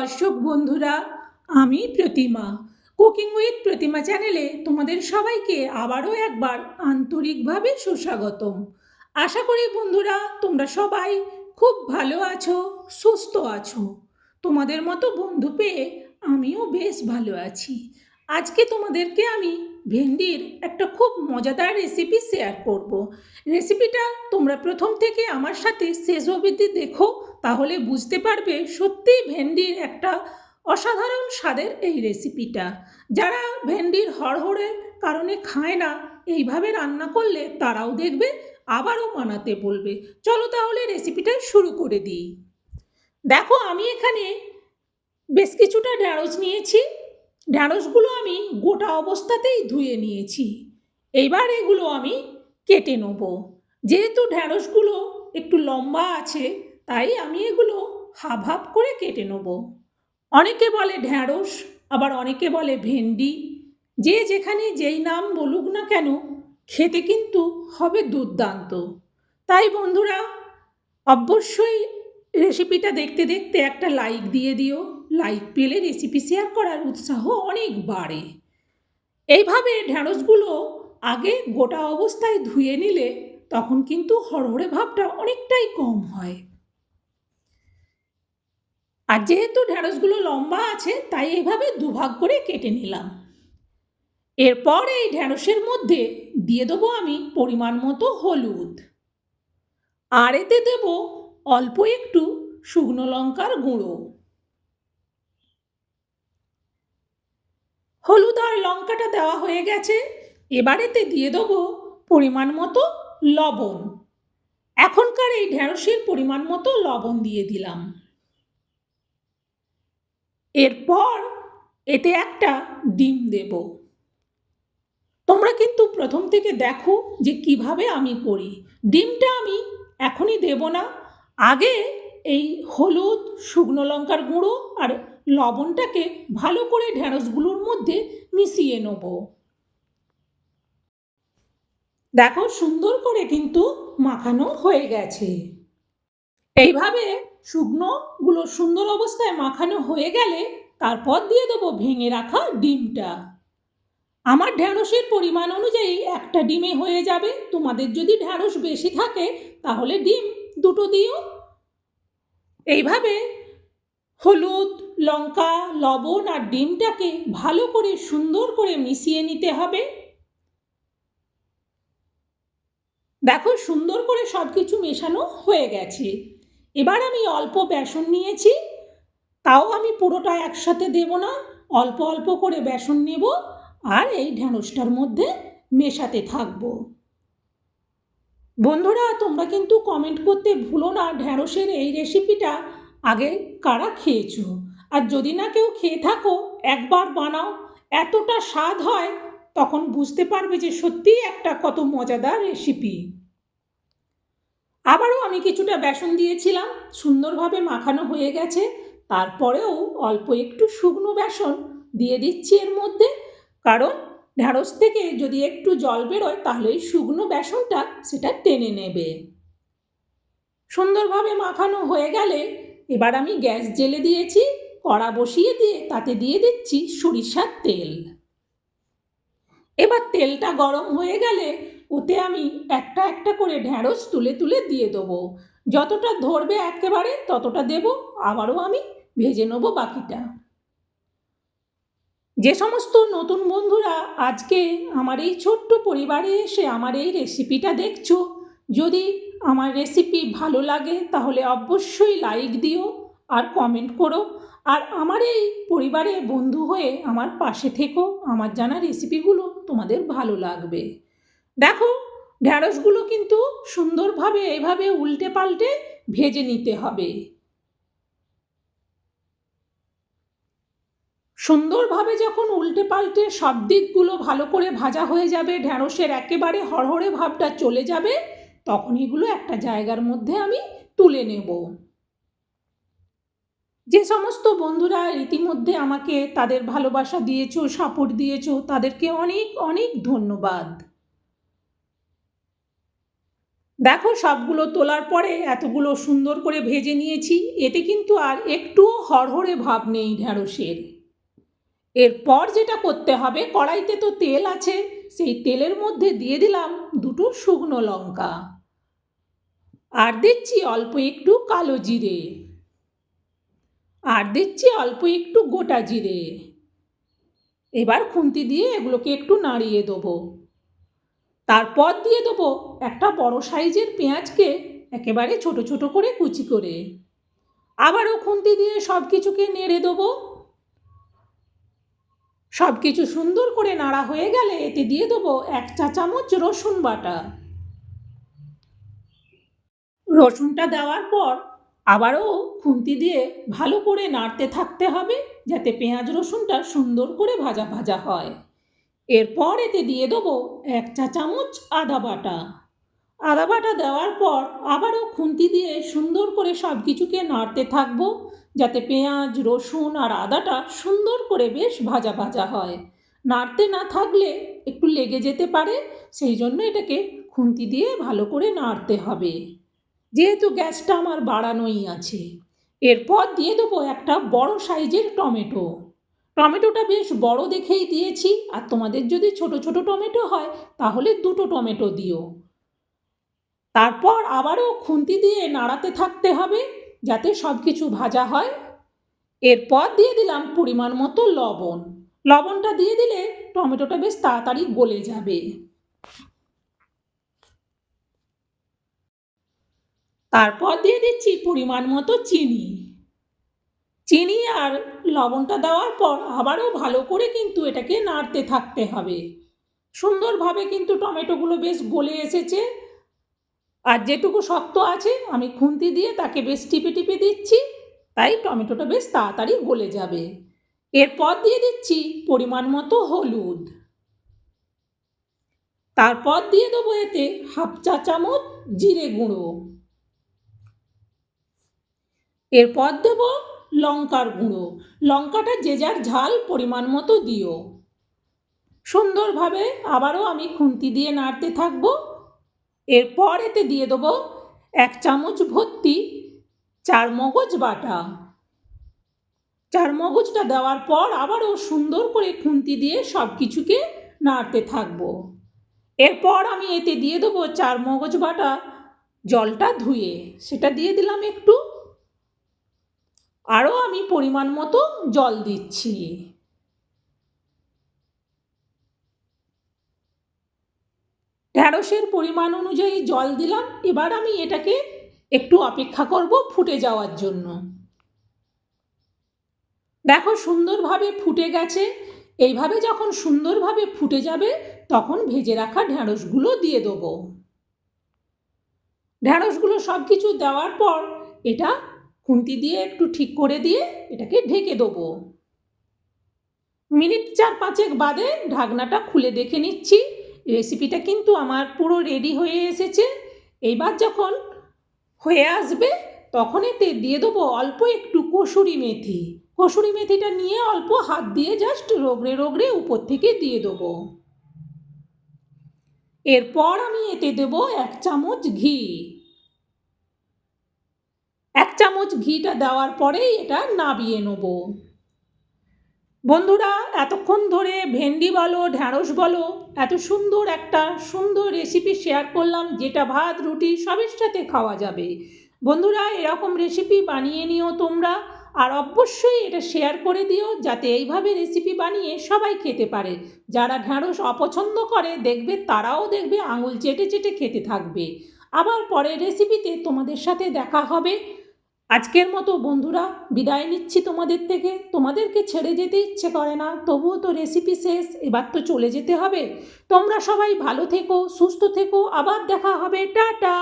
দর্শক বন্ধুরা, আমি প্রতিমা। কুকিং উইথ প্রতিমা চ্যানেলে তোমাদের সবাইকে আবারও একবার আন্তরিকভাবে সুস্বাগতম। আশা করি বন্ধুরা, তোমরা সবাই খুব ভালো আছো, সুস্থ আছো। তোমাদের মতো বন্ধু পেয়ে আমিও বেশ ভালো আছি। আজকে তোমাদেরকে আমি ভেন্ডির একটা খুব মজাদার রেসিপি শেয়ার করব। রেসিপিটা তোমরা প্রথম থেকে আমার সাথে শেষ অবধি দেখো, তাহলে বুঝতে পারবে সত্যিই ভেন্ডির একটা অসাধারণ স্বাদের এই রেসিপিটা যারা ভেন্ডির হড়হড়ের কারণে খায় না, এইভাবে রান্না করলে তারাও দেখবে, আবারও বানাতে বলবে। চলো তাহলে রেসিপিটা শুরু করে দিই। দেখো, আমি এখানে বেশ কিছুটা ঢ্যাঁড়স নিয়েছি। ঢ্যাঁড়সগুলো আমি গোটা অবস্থাতেই ধুয়ে নিয়েছি। এইবার এগুলো আমি কেটে নেব। যেহেতু ঢ্যাঁড়সগুলো একটু লম্বা আছে, তাই আমি এগুলো হাফ হাফ করে কেটে নেব। অনেকে বলে ঢ্যাঁড়স আবার অনেকে বলে ভেন্ডি। যে যেখানে যেই নাম বলুক না কেন, খেতে কিন্তু হবে দুর্দান্ত। তাই বন্ধুরা, অবশ্যই রেসিপিটা দেখতে দেখতে একটা লাইক দিয়ে দিও। লাইক পেলে রেসিপি শেয়ার করার উৎসাহ অনেক বাড়ে। এইভাবে ঢ্যাঁড়সগুলো আগে গোটা অবস্থায় ধুয়ে নিলে তখন কিন্তু হড়হড়ে ভাবটা অনেকটাই কম হয়। আর যেহেতু ঢ্যাঁড়সগুলো লম্বা আছে, তাই এইভাবে দুভাগ করে কেটে নিলাম। এরপর এই ঢ্যাঁড়সের মধ্যে দিয়ে দেবো আমি পরিমাণ মতো হলুদ। আর এতে দেব অল্প একটু শুকনো লঙ্কার গুঁড়ো। হলুদ আর লঙ্কাটা দেওয়া হয়ে গেছে। এবারেতে দিয়ে দেবো পরিমাণ মতো লবণ। এখনকার এই ঢ্যাঁড়সের পরিমাণ মতো লবণ দিয়ে দিলাম। এরপর এতে একটা ডিম দেব। তোমরা কিন্তু প্রথম থেকে দেখো যে কীভাবে আমি করি। ডিমটা আমি এখনই দেব না। আগে এই হলুদ, শুকনো লঙ্কার গুঁড়ো আর লবণটাকে ভালো করে ঢ্যাঁড়সগুলোর মধ্যে মিশিয়ে নেব। দেখো সুন্দর করে কিন্তু মাখানো হয়ে গেছে। এইভাবে শুকনোগুলো সুন্দর অবস্থায় মাখানো হয়ে গেলে তারপর দিয়ে দেবো ভেঙে রাখা ডিমটা। আমার ঢ্যাঁড়সের পরিমাণ অনুযায়ী একটা ডিমে হয়ে যাবে। তোমাদের যদি ঢ্যাঁড়স বেশি থাকে তাহলে ডিম দুটো দিও। এইভাবে হলুদ, লঙ্কা, লবণ আর ডিমটাকে ভালো করে সুন্দর করে মিশিয়ে নিতে হবে। দেখো সুন্দর করে সব কিছু মেশানো হয়ে গেছে। এবার আমি অল্প বেসন নিয়েছি। তাও আমি পুরোটা একসাথে দেব না। অল্প অল্প করে বেসন নেব আর এই ঢ্যাঁড়সটার মধ্যে মেশাতে থাকব। বন্ধুরা, তোমরা কিন্তু কমেন্ট করতে ভুলো না। ঢ্যাঁড়সের এই রেসিপিটা আগে কারা খেয়েছো? আর যদি না কেউ খেয়ে থাকো, একবার বানাও। এতটা স্বাদ হয়, তখন বুঝতে পারবে যে সত্যিই একটা কত মজাদার রেসিপি আবারও আমি কিছুটা বেসন দিয়েছিলাম, সুন্দরভাবে মাখানো হয়ে গেছে। তারপরেও অল্প একটু শুকনো বেসন দিয়ে দিচ্ছি এর মধ্যে। কারণ ঢ্যাঁড়স থেকে যদি একটু জল বেরোয়, তাহলে শুকনো বেসনটা সেটা টেনে নেবে। সুন্দরভাবে মাখানো হয়ে গেলে এবার আমি গ্যাস জেলে দিয়েছি, কড়া বসিয়ে দিয়ে তাতে দিয়ে দিচ্ছি সরিষার তেল। এবার তেলটা গরম হয়ে গেলে ওতে আমি একটা একটা করে ঢ্যাঁড়স তুলে তুলে দিয়ে দেবো। যতটা ধরবে একেবারে ততটা দেব, আবারও আমি ভেজে নেব বাকিটা। যে সমস্ত নতুন বন্ধুরা আজকে আমার এই ছোট্ট পরিবারে এসে আমার এই রেসিপিটা দেখছ যদি আমার রেসিপি ভালো লাগে, তাহলে অবশ্যই লাইক দিও আর কমেন্ট করো। আর আমার এই পরিবারে বন্ধু হয়ে আমার পাশে থেকো, আমার জানা রেসিপিগুলো তোমাদের ভালো লাগবে। দেখো ঢ্যাঁড়সগুলো কিন্তু সুন্দরভাবে এভাবে উল্টে পাল্টে ভেজে নিতে হবে। সুন্দরভাবে যখন উল্টে পাল্টে সব দিকগুলো ভালো করে ভাজা হয়ে যাবে ঢ্যাঁড়সের একেবারে হড়হড়ে ভাবটা চলে যাবে তখন এগুলো একটা জায়গার মধ্যে আমি তুলে নেব। যে সমস্ত বন্ধুরা ইতিমধ্যে আমাকে তাদের ভালোবাসা দিয়েছ সাপোর্ট দিয়েছ, তাদেরকে অনেক অনেক ধন্যবাদ। দেখো, সবগুলো তোলার পরে এতগুলো সুন্দর করে ভেজে নিয়েছি, এতে কিন্তু আর একটুও হরহরে ভাব নেই ঢ্যাঁড়সের এরপর যেটা করতে হবে, কড়াইতে তো তেল আছে, সেই তেলের মধ্যে দিয়ে দিলাম দুটো শুকনো লঙ্কা। আর দিচ্ছি অল্প একটু কালো জিরে। আর দিচ্ছি অল্প একটু গোটা জিরে। এবার খুন্তি দিয়ে এগুলোকে একটু নাড়িয়ে দেবো। তারপর দিয়ে দেবো একটা বড় সাইজের পেঁয়াজকে একেবারে ছোট ছোট করে কুচি করে। আবারও খুন্তি দিয়ে সব কিছুকে নেড়ে দেবো। সব কিছু সুন্দর করে নাড়া হয়ে গেলে এতে দিয়ে দেবো এক চা চামচ রসুন বাটা। রসুনটা দেওয়ার পর আবারও খুন্তি দিয়ে ভালো করে নাড়তে থাকতে হবে যাতে পেঁয়াজ রসুনটা সুন্দর করে ভাজা ভাজা হয়। এরপর এতে দিয়ে দেবো এক চা চামচ আদা বাটা। আদা বাটা দেওয়ার পর আবারও খুন্তি দিয়ে সুন্দর করে সব কিছুকে নাড়তে থাকব যাতে পেঁয়াজ, রসুন আর আদাটা সুন্দর করে বেশ ভাজা ভাজা হয়। নাড়তে না থাকলে একটু লেগে যেতে পারে, সেই জন্য এটাকে খুন্তি দিয়ে ভালো করে নাড়তে হবে। যেহেতু গ্যাসটা আমার বাড়ানোই আছে, এরপর দিয়ে দেবো একটা বড় সাইজের টমেটো। টমেটোটা বেশ বড় দেখেই দিয়েছি, আর তোমাদের যদি ছোট ছোট টমেটো হয়, তাহলে দুটো টমেটো দিও। তারপর আবারও খুন্তি দিয়ে নাড়াতে থাকতে হবে, যাতে সব কিছু ভাজা হয়। এরপর দিয়ে দিলাম পরিমাণ মতো লবণ। লবণটা দিয়ে দিলে টমেটোটা বেশ তাড়াতাড়ি গলে যাবে। তারপর দিয়ে দিচ্ছি পরিমাণ মতো চিনি। চিনি আর লবণটা দেওয়ার পর আবারও ভালো করে কিন্তু এটাকে নাড়তে থাকতে হবে। সুন্দরভাবে কিন্তু টমেটোগুলো বেশ গলে এসেছে। আর যেটুকু শক্ত আছে, আমি খুন্তি দিয়ে তাকে বেশ টিপে টিপে দিচ্ছি, তাই টমেটোটা বেশ তাড়াতাড়ি গলে যাবে। এরপর দিয়ে দিচ্ছি পরিমাণ মতো হলুদ। তারপর দিয়ে দেবো এতে হাফ চা চামচ জিরে গুঁড়ো। এরপর দেবো লঙ্কার গুঁড়ো। লঙ্কাটা যে যার ঝাল পরিমাণ মতো দিও। সুন্দরভাবে আবারও আমি খুন্তি দিয়ে নাড়তে থাকব। এরপর এতে দিয়ে দেবো এক চামচ ভর্তি চার মগজ বাটা। চার মগজটা দেওয়ার পর আবারও সুন্দর করে খুন্তি দিয়ে সব কিছুকে নাড়তে থাকব। এরপর আমি এতে দিয়ে দেবো চার মগজ বাটা। জলটা ধুয়ে। সেটা দিয়ে দিলাম একটু। আরও আমি পরিমাণ মতো জল দিচ্ছি। ঢ্যাঁড়সের পরিমাণ অনুযায়ী জল দিলাম, এবার আমি এটাকে একটু অপেক্ষা করব ফুটে যাওয়ার জন্য। দেখো সুন্দরভাবে ফুটে গেছে, এইভাবে যখন সুন্দরভাবে ফুটে যাবে, তখন ভেজে রাখা ঢ্যাঁড়সগুলো দিয়ে দেবো। ঢ্যাঁড়সগুলো সব কিছু দেওয়ার পর এটা খুন্তি দিয়ে একটু ঠিক করে দিয়ে এটাকে ঢেকে দেবো। মিনিট চার পাঁচেক বাদে ঢাকনাটা খুলে দেখে নিচ্ছি। রেসিপিটা কিন্তু আমার পুরো রেডি হয়ে এসেছে। এইবার যখন হয়ে আসবে, তখন এতে দিয়ে দেবো অল্প একটু কসুরি মেথি। কসুরি মেথিটা নিয়ে অল্প হাত দিয়ে জাস্ট রোগড়ে রোগড়ে উপর থেকে দিয়ে দেবো। এরপর আমি এতে দেবো এক চামচ ঘি। এক চামচ ঘিটা দেওয়ার পরেই এটা নাবিয়ে নেব। বন্ধুরা, এতক্ষণ ধরে ভেন্ডি বলো, ঢ্যাঁড়স বলো, এত সুন্দর একটা সুন্দর রেসিপি শেয়ার করলাম, যেটা ভাত, রুটি সবের সাথে খাওয়া যাবে। বন্ধুরা, এরকম রেসিপি বানিয়ে নিও তোমরা, আর অবশ্যই এটা শেয়ার করে দিও, যাতে এইভাবে রেসিপি বানিয়ে সবাই খেতে পারে। যারা ঢ্যাঁড়স অপছন্দ করে, দেখবে তারাও দেখবে আঙুল চেটে চেটে খেতে থাকবে। আবার পরের রেসিপিতে তোমাদের সাথে দেখা হবে। আজকের মতো বন্ধুরা, বিদায় নিচ্ছি তোমাদের থেকে। তোমাদেরকে ছেড়ে যেতে ইচ্ছে করে না, তবুও তো রেসিপি শেষ, এবার তো চলে যেতে হবে। তোমরা সবাই ভালো থেকো, সুস্থ থেকো, আবার দেখা হবে। টাটা!